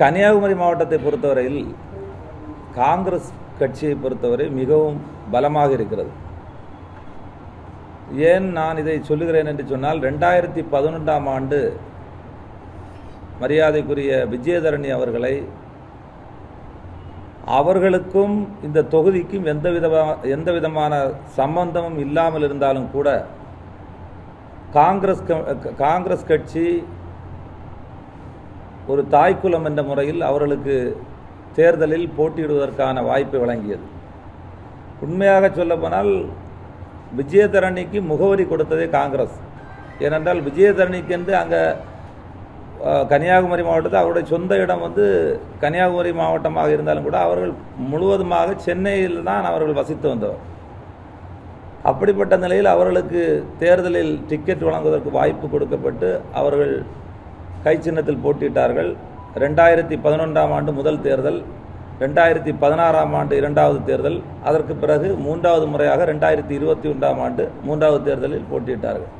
கன்னியாகுமரி மாவட்டத்தை பொறுத்தவரையில் காங்கிரஸ் கட்சியை பொறுத்தவரை மிகவும் பலமாக இருக்கிறது. ஏன் நான் இதை சொல்லுகிறேன் என்று சொன்னால் ரெண்டாயிரத்தி பதினொன்றாம் ஆண்டு மரியாதைக்குரிய விஜயதரணி அவர்களை அவர்களுக்கும் இந்த தொகுதிக்கும் எந்த விதமான எந்த விதமான சம்பந்தமும் இல்லாமல் இருந்தாலும் கூட காங்கிரஸ் க- காங்கிரஸ் கட்சி ஒரு தாய்க்குலம் என்ற முறையில் அவர்களுக்கு தேர்தலில் போட்டியிடுவதற்கான வாய்ப்பை வழங்கியது. உண்மையாக சொல்லப்போனால் விஜயதரணிக்கு முகவரி கொடுத்ததே காங்கிரஸ். ஏனென்றால் விஜயதரணிக்கென்று அங்கே கன்னியாகுமரி மாவட்டத்தில் அவருடைய சொந்த இடம் வந்து கன்னியாகுமரி மாவட்டமாக இருந்தாலும் கூட அவர்கள் முழுவதுமாக சென்னையில் தான் அவர்கள் வசித்து வந்தவர். அப்படிப்பட்ட நிலையில் அவர்களுக்கு தேர்தலில் டிக்கெட் வழங்குவதற்கு வாய்ப்பு கொடுக்கப்பட்டு அவர்கள் கை சின்னத்தில் போட்டியிட்டார்கள். ரெண்டாயிரத்தி பதினொன்றாம் ஆண்டு முதல் தேர்தல் ரெண்டாயிரத்தி பதினாறாம் ஆண்டு இரண்டாவது தேர்தல் அதற்கு பிறகு மூன்றாவது முறையாக ரெண்டாயிரத்தி இருபத்தி ஒன்றாம் ஆண்டு மூன்றாவது தேர்தலில் போட்டியிட்டார்கள்.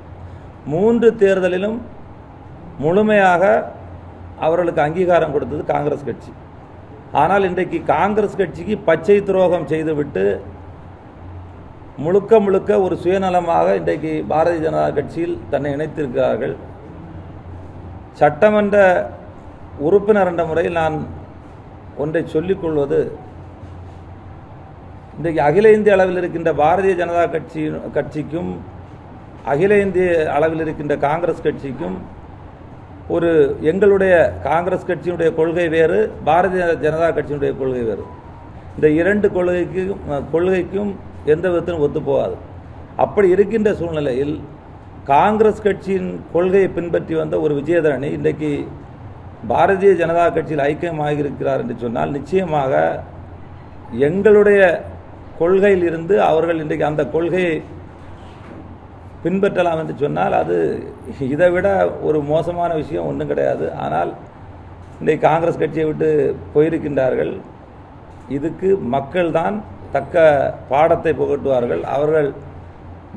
மூன்று தேர்தலிலும் முழுமையாக அவர்களுக்கு அங்கீகாரம் கொடுத்தது காங்கிரஸ் கட்சி. ஆனால் இன்றைக்கு காங்கிரஸ் கட்சிக்கு பச்சை துரோகம் செய்துவிட்டு முழுக்க முழுக்க ஒரு சுயநலமாக இன்றைக்கு பாரதிய ஜனதா கட்சியில் தன்னை இணைத்திருக்கிறார்கள். சட்டமன்ற உறுப்பினர் என்ற முறையில் நான் ஒன்றை சொல்லிக்கொள்வது இன்றைக்கு அகில இந்திய அளவில் இருக்கின்ற பாரதிய ஜனதா கட்சி கட்சிக்கும் அகில இந்திய அளவில் இருக்கின்ற காங்கிரஸ் கட்சிக்கும் ஒரு எங்களுடைய காங்கிரஸ் கட்சியினுடைய கொள்கை வேறு பாரதிய ஜனதா கட்சியினுடைய கொள்கை வேறு. இந்த இரண்டு கொள்கைக்கும் கொள்கைக்கும் எந்த விதத்திலும் ஒத்துப்போகாது அப்படி இருக்கின்ற சூழ்நிலையில் காங்கிரஸ் கட்சியின் கொள்கையை பின்பற்றி வந்த ஒரு விஜயதரணி இன்றைக்கு பாரதிய ஜனதா கட்சியில் ஐக்கியமாக இருக்கிறார் என்று சொன்னால் நிச்சயமாக எங்களுடைய கொள்கையில் இருந்து அவர்கள் இன்றைக்கு அந்த கொள்கையை பின்பற்றலாம் என்று சொன்னால் அது இதை விட ஒரு மோசமான விஷயம் ஒன்றும் கிடையாது. ஆனால் இன்றைக்கு காங்கிரஸ் கட்சியை விட்டு போயிருக்கின்றார்கள். இதுக்கு மக்கள்தான் தக்க பாடத்தை புகட்டுவார்கள். அவர்கள்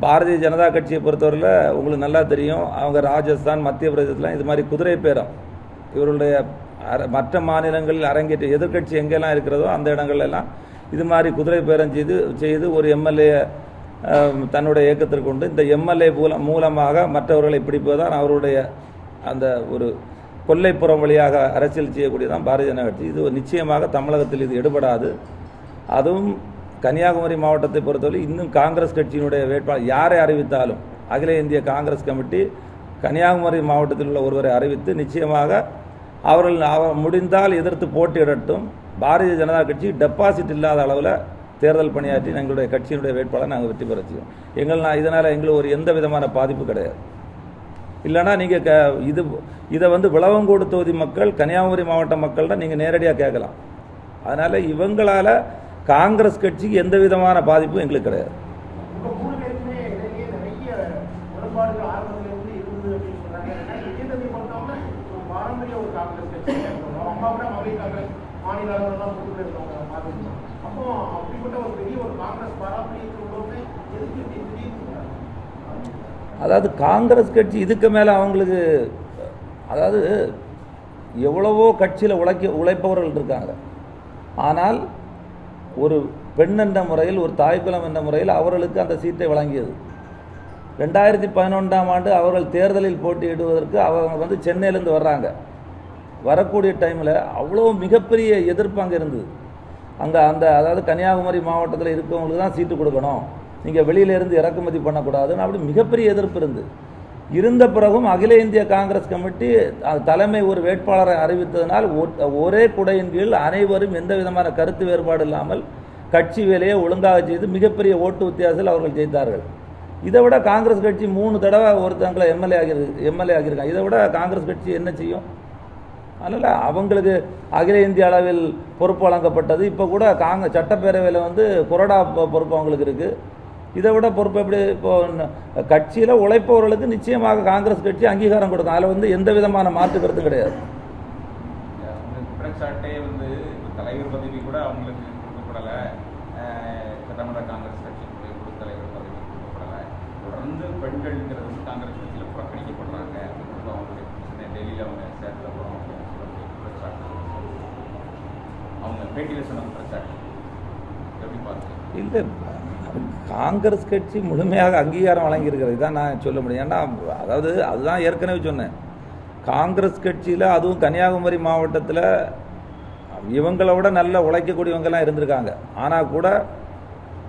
பாரதிய ஜனதா கட்சியை பொறுத்தவரையில் உங்களுக்கு நல்லா தெரியும். அவங்க ராஜஸ்தான் மத்திய பிரதேசத்தில் இது மாதிரி குதிரை பேரம். இவருடைய அர- மற்ற மாநிலங்களில் அரங்கேற்ற எதிர்க்கட்சி எங்கெல்லாம் இருக்கிறதோ அந்த இடங்கள்லாம் இது மாதிரி குதிரை பேரம் செய்து செய்து ஒரு எம்எல்ஏ தன்னுடைய இயக்கத்திற்கு கொண்டு இந்த எம்எல்ஏ மூலம் மூலமாக மற்றவர்களை பிடிப்பதுதான் அவருடைய அந்த ஒரு கொல்லைப்புறம் வழியாக அரசியல் செய்யக்கூடியதான் பாரதிய ஜனதா கட்சி. இது நிச்சயமாக தமிழகத்தில் இது எடுபடாது. அதுவும் கன்னியாகுமரி மாவட்டத்தை பொறுத்தவரை இன்னும் காங்கிரஸ் கட்சியினுடைய வேட்பாளர் யாரை அறிவித்தாலும் அகில இந்திய காங்கிரஸ் கமிட்டி கன்னியாகுமரி மாவட்டத்தில் உள்ள ஒருவரை அறிவித்து நிச்சயமாக அவர்கள் அவர் முடிந்தால் எதிர்த்து போட்டியிடட்டும். பாரதிய ஜனதா கட்சி டெபாசிட் இல்லாத அளவில் தேர்தல் பணியாற்றி எங்களுடைய கட்சியினுடைய வேட்பாளரை நாங்கள் வெற்றி பெற செய்வோம். எங்கள் நான் இதனால் எங்களுக்கு ஒரு எந்த விதமான பாதிப்பு கிடையாது. இல்லைனா நீங்கள் க இது இதை வந்து விளவங்கோடு தொகுதி மக்கள் கன்னியாகுமரி மாவட்ட மக்கள்கிட்ட நீங்கள் நேரடியாக கேட்கலாம். அதனால் இவங்களால் காங்கிரஸ் கட்சிக்கு எந்த விதமான பாதிப்பும் எங்களுக்கு கிடையாது. அதாவது காங்கிரஸ் கட்சி இதுக்கு மேலே அவங்களுக்கு அதாவது எவ்வளவோ கட்சியில் உழைக்க உழைப்பவர்கள் இருக்காங்க. ஆனால் ஒரு பெண் என்ற முறையில் ஒரு தாய்க்குலம் என்ற முறையில் அவர்களுக்கு அந்த சீட்டை வழங்கியது. ரெண்டாயிரத்தி பதினொன்றாம் ஆண்டு அவர்கள் தேர்தலில் போட்டியிடுவதற்கு அவங்க வந்து சென்னையிலேருந்து வர்றாங்க. வரக்கூடிய டைமில் அவ்வளோ மிகப்பெரிய எதிர்ப்பு அங்கே இருந்தது. அங்கே அந்த அதாவது கன்னியாகுமரி மாவட்டத்தில் இருக்கவங்களுக்கு தான் சீட்டு கொடுக்கணும். நீங்கள் வெளியிலேருந்து இறக்குமதி பண்ணக்கூடாதுன்னு அப்படி மிகப்பெரிய எதிர்ப்பு இருந்தது. இருந்த பிறகும் அகில இந்திய காங்கிரஸ் கமிட்டி தலைமை ஒரு வேட்பாளரை அறிவித்ததனால் ஒரே குடையின் கீழ் அனைவரும் எந்த விதமான கருத்து வேறுபாடு இல்லாமல் கட்சி வேலையை ஒழுங்காக செய்து மிகப்பெரிய ஓட்டு வித்தியாசத்தில் அவர்கள் ஜெயித்தார்கள். இதை விட காங்கிரஸ் கட்சி மூணு தடவை ஒருத்தங்களை எம்எல்ஏ ஆகி எம்எல்ஏ ஆகியிருக்காங்க. இதை விட காங்கிரஸ் கட்சி என்ன செய்யும்? அதனால் அவங்களுக்கு அகில இந்திய அளவில் பொறுப்பு வழங்கப்பட்டது. இப்போ கூட காங்க சட்டப்பேரவையில் வந்து கொரோடா பொ- பொறுப்பு அவங்களுக்கு இருக்குது இதை விட பொறுப்பு எப்படி இப்போ கட்சியில் உழைப்பவர்களுக்கு நிச்சயமாக காங்கிரஸ் கட்சி அங்கீகாரம் கொடுக்கும். அதில் வந்து எந்த விதமான மாற்று கருத்தும் கிடையாது. குற்றச்சாட்டே வந்து தலைவர் பதவி கூட அவங்களுக்கு கொடுக்கப்படலை. சட்டமன்ற காங்கிரஸ் கட்சியினுடைய குழு தலைவர் பதவி கொடுக்கப்படலை. தொடர்ந்து பெண்கள்ங்கிறது காங்கிரஸ் கட்சியில் புறக்கணிக்கப்படுறாங்க. அவங்களுடைய பிரச்சனை டெல்லியில் அவங்க சேர்ந்த அப்புறம் அவங்க குற்றச்சாட்டு பேட்டியில் சொன்ன குற்றச்சாட்டு. எப்படி பார்க்குறீங்க? இல்லை காங்கிரஸ் கட்சி முழுமையாக அங்கீகாரம் வழங்கியிருக்கிறது. இதான் நான் சொல்ல முடியும். ஏன்னா அதாவது அதுதான் ஏற்கனவே சொன்னேன். காங்கிரஸ் கட்சியில் அதுவும் கன்னியாகுமரி மாவட்டத்தில் இவங்களை விட நல்ல உழைக்கக்கூடியவங்கெல்லாம் இருந்திருக்காங்க. ஆனால் கூட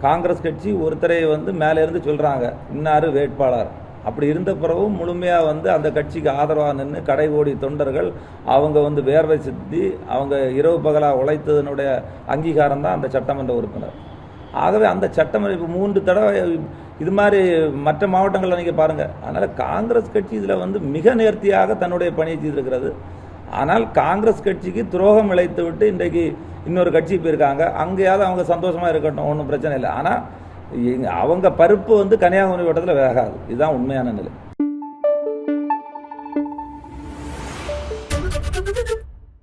காங்கிரஸ் கட்சி ஒருத்தரை வந்து மேலே இருந்து சொல்கிறாங்க இன்னார் வேட்பாளர். அப்படி இருந்த பிறகும் முழுமையாக வந்து அந்த கட்சிக்கு ஆதரவாக நின்று கடை ஓடி தொண்டர்கள் அவங்க வந்து வேர்வை சித்தி அவங்க இரவு பகலாக உழைத்ததனுடைய அங்கீகாரம் தான் அந்த சட்டமன்ற உறுப்பினர். ஆகவே அந்த சட்டம் இப்போ மூன்று தடவை இது மாதிரி மற்ற மாவட்டங்களில் நீங்கள் பாருங்கள் அதனால் காங்கிரஸ் கட்சி இதில் வந்து மிக நேர்த்தியாக தன்னுடைய பணியை செய்திருக்கிறது. ஆனால் காங்கிரஸ் கட்சிக்கு துரோகம் இழைத்து விட்டு இன்றைக்கு இன்னொரு கட்சி போயிருக்காங்க. அங்கேயாவது அவங்க சந்தோஷமாக இருக்கட்டும் ஒன்றும் பிரச்சனை இல்லை. ஆனால் அவங்க பருப்பு வந்து கன்னியாகுமரி வட்டத்தில் வேகாது. இதுதான் உண்மையான நிலை.